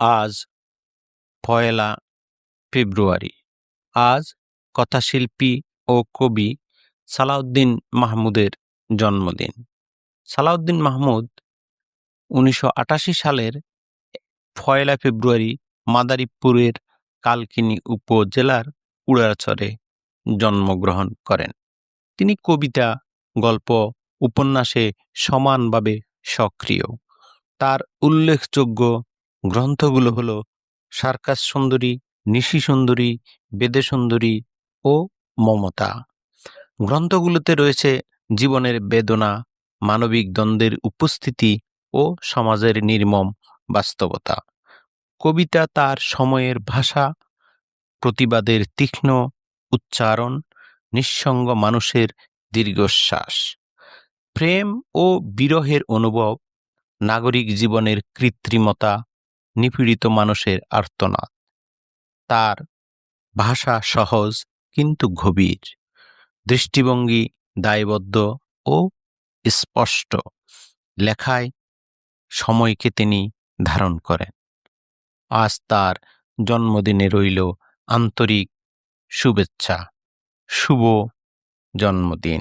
আজ পয়লা ফেব্রুয়ারি। আজ কথাশিল্পী ও কবি সালাউদ্দিন মাহমুদের জন্মদিন। সালাউদ্দিন মাহমুদ উনিশশো আটাশি সালের পয়লা ফেব্রুয়ারি মাদারীপুরের কালকিনি উপজেলার উড়াচরে জন্মগ্রহণ করেন। তিনি কবিতা, গল্প, উপন্যাসে সমানভাবে সক্রিয়। তার উল্লেখযোগ্য গ্রন্থগুলো হলো সার্কাস সুন্দরী, নিশি সুন্দরী, বেদে সুন্দরী ও মমতা। গ্রন্থগুলোতে রয়েছে জীবনের বেদনা, মানবিক দ্বন্দ্বের উপস্থিতি ও সমাজের নির্মম বাস্তবতা। কবিতা তার সময়ের ভাষা, প্রতিবাদের তীক্ষ্ণ উচ্চারণ, নিঃসঙ্গ মানুষের দীর্ঘশ্বাস। প্রেম ও বিরহের অনুভব, নাগরিক জীবনের কৃত্রিমতা নিপীড়িত মানুষের আর্তনাদ। তার ভাষা সহজ, কিন্তু গভীর। দৃষ্টিভঙ্গি দায়বদ্ধ ও স্পষ্ট। লেখায় সময়কে তিনি ধারণ করেন। আজ তার জন্মদিনে রইল আন্তরিক শুভেচ্ছা। শুভ জন্মদিন।